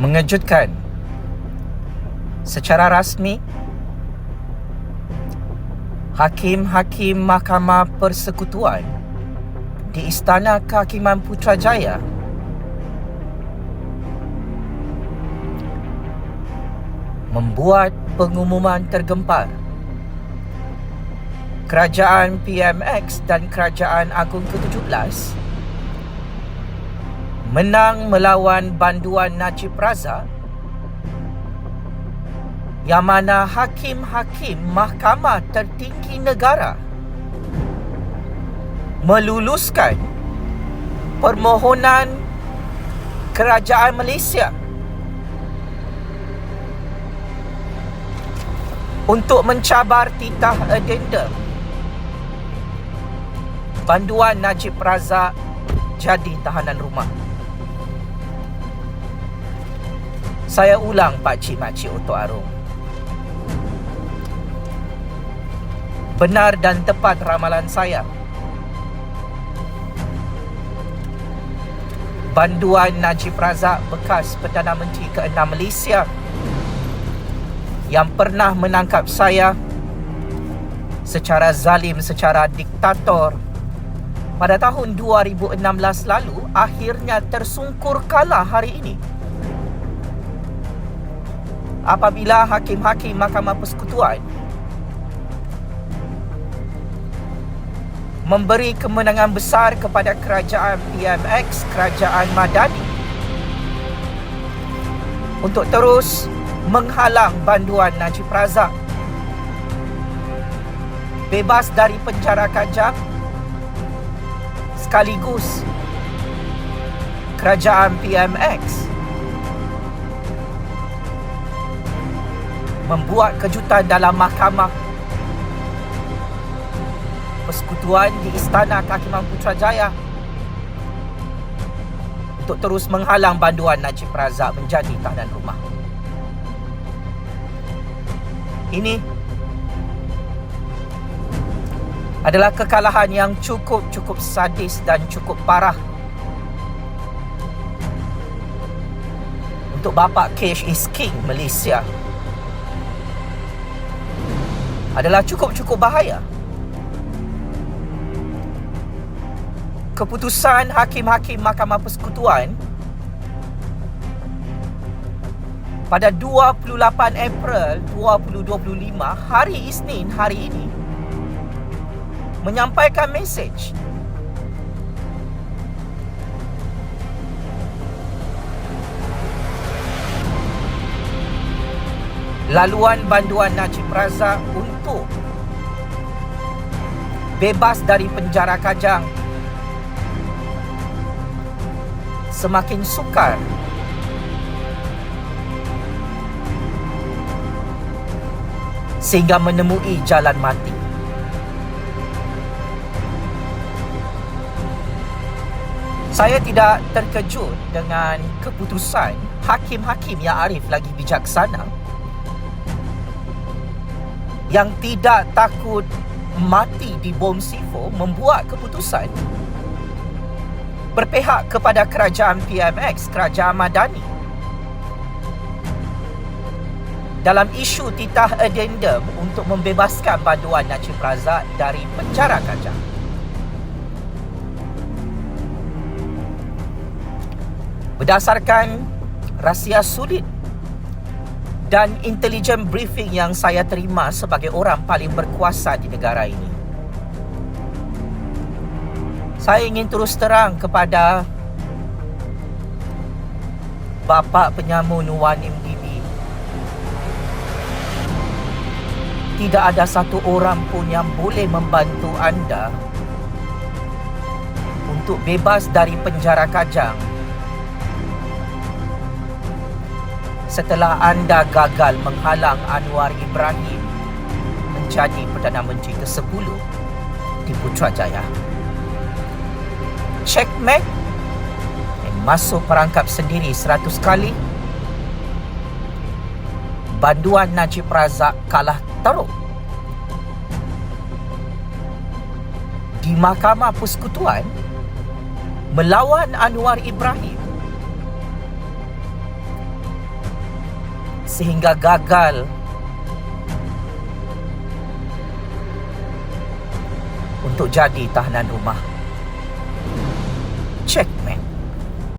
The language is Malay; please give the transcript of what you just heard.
mengejutkan secara rasmi hakim-hakim Mahkamah Persekutuan di Istana Kehakiman Putrajaya membuat pengumuman tergempar. Kerajaan PMX dan Kerajaan Agung ke-17 menang melawan banduan Najib Razak yang mana hakim-hakim mahkamah tertinggi negara meluluskan permohonan kerajaan Malaysia untuk mencabar titah addendum banduan Najib Razak jadi tahanan rumah. Saya ulang Pak Cik Makcik Oto Arum. Benar dan tepat ramalan saya. Banduan Najib Razak bekas Perdana Menteri ke-6 Malaysia yang pernah menangkap saya secara zalim, secara diktator pada tahun 2016 lalu akhirnya tersungkur kalah hari ini. Apabila hakim-hakim Mahkamah Persekutuan memberi kemenangan besar kepada kerajaan PMX, kerajaan Madani untuk terus menghalang banduan Najib Razak. Bebas dari penjara kajang sekaligus kerajaan PMX membuat kejutan dalam mahkamah persekutuan di Istana Kehakiman Putrajaya untuk terus menghalang banduan Najib Razak menjadi tahanan rumah. Ini adalah kekalahan yang cukup-cukup sadis dan cukup parah untuk bapa Cash is King Malaysia adalah cukup-cukup bahaya. Keputusan hakim-hakim Mahkamah Persekutuan pada 28 April 2025 hari Isnin hari ini menyampaikan mesej laluan banduan Najib Razak untuk bebas dari penjara kajang. Semakin sukar. Sehingga menemui jalan mati. Saya tidak terkejut dengan keputusan hakim-hakim yang arif lagi bijaksana yang tidak takut mati di bom sifo membuat keputusan berpihak kepada kerajaan PMX, kerajaan Madani dalam isu titah addendum untuk membebaskan banduan Najib Razak dari penjara kajang. Berdasarkan rahsia sulit dan intelligent briefing yang saya terima sebagai orang paling berkuasa di negara ini. Saya ingin terus terang kepada Bapak Penyamun Wan MDB tidak ada satu orang pun yang boleh membantu anda untuk bebas dari penjara kajang setelah anda gagal menghalang Anwar Ibrahim menjadi Perdana Menteri ke-10 di Putrajaya. Checkmate dan masuk perangkap sendiri 100 kali banduan Najib Razak kalah teruk. Di Mahkamah Persekutuan melawan Anwar Ibrahim sehingga gagal untuk jadi tahanan rumah.